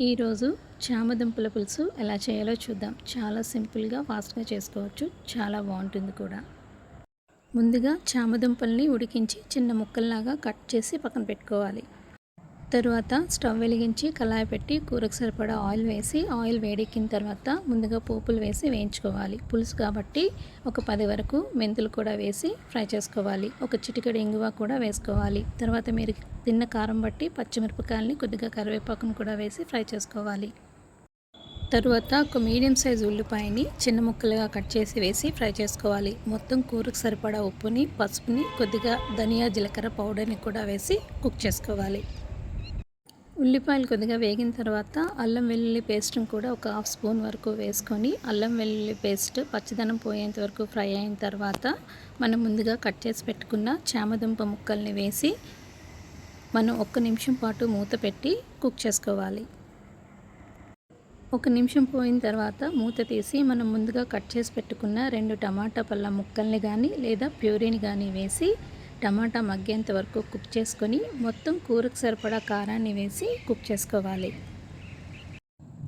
ఈరోజు చామదుంపల పులుసు ఎలా చేయాలో చూద్దాం. చాలా సింపుల్గా ఫాస్ట్గా చేసుకోవచ్చు. చాలా బాగుంటుంది కూడా. ముందుగా చామదుంపల్ని ఉడికించి చిన్న ముక్కల్లాగా కట్ చేసి పక్కన పెట్టుకోవాలి. తరువాత స్టవ్ వెలిగించి కళాయి పెట్టి కూరకు సరిపడా ఆయిల్ వేసి ఆయిల్ వేడెక్కిన తర్వాత ముందుగా పోపులు వేసి వేయించుకోవాలి. పులుసు కాబట్టి ఒక పది వరకు మెంతులు కూడా వేసి ఫ్రై చేసుకోవాలి. ఒక చిటికెడు ఇంగువ కూడా వేసుకోవాలి. తర్వాత మీరు తిన్న కారం బట్టి పచ్చిమిరపకాయలని కొద్దిగా కరివేపాకును కూడా వేసి ఫ్రై చేసుకోవాలి. తరువాత ఒక మీడియం సైజ్ ఉల్లిపాయని చిన్న ముక్కలుగా కట్ చేసి వేసి ఫ్రై చేసుకోవాలి. మొత్తం కూరకు సరిపడా ఉప్పుని పసుపుని కొద్దిగా ధనియా జీలకర్ర పౌడర్ని కూడా వేసి కుక్ చేసుకోవాలి. ఉల్లిపాయలు కొద్దిగా వేగిన తర్వాత అల్లం వెల్లుల్లి పేస్ట్ని కూడా ఒక హాఫ్ స్పూన్ వరకు వేసుకొని అల్లం వెల్లుల్లి పేస్ట్ పచ్చదనం పోయేంత వరకు ఫ్రై అయిన తర్వాత మనం ముందుగా కట్ చేసి పెట్టుకున్న చామదుంప ముక్కల్ని వేసి మనం ఒక్క నిమిషం పాటు మూత పెట్టి కుక్ చేసుకోవాలి. ఒక నిమిషం పోయిన తర్వాత మూత తీసి మనం ముందుగా కట్ చేసి పెట్టుకున్న రెండు టమాటా పళ్ళ ముక్కల్ని కానీ లేదా ప్యూరీని కానీ వేసి టమాటా మగ్గేంత వరకు కుక్ చేసుకొని మొత్తం కూరకు సరిపడా కారాన్ని వేసి కుక్ చేసుకోవాలి.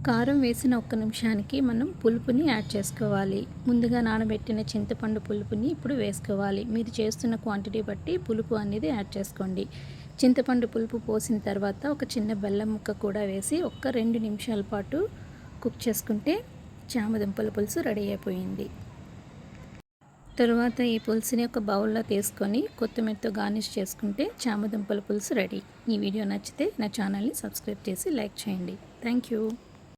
కారం వేసిన ఒక్క నిమిషానికి మనం పులుపుని యాడ్ చేసుకోవాలి. ముందుగా నానబెట్టిన చింతపండు పులుపుని ఇప్పుడు వేసుకోవాలి. మీరు చేస్తున్న క్వాంటిటీ బట్టి పులుపు అనేది యాడ్ చేసుకోండి. చింతపండు పులుపు పోసిన తర్వాత ఒక చిన్న బెల్లం ముక్క కూడా వేసి ఒక్క రెండు నిమిషాల పాటు కుక్ చేసుకుంటే చామదుంపల పులుసు రెడీ అయిపోయింది. తరువాత ఈ పులుసుని ఒక బౌల్లో తీసుకొని కొత్తిమీరతో గార్నిష్ చేసుకుంటే చామదుంపల పులుసు రెడీ. ఈ వీడియో నచ్చితే నా ఛానల్ని సబ్స్క్రైబ్ చేసి లైక్ చేయండి. Thank you.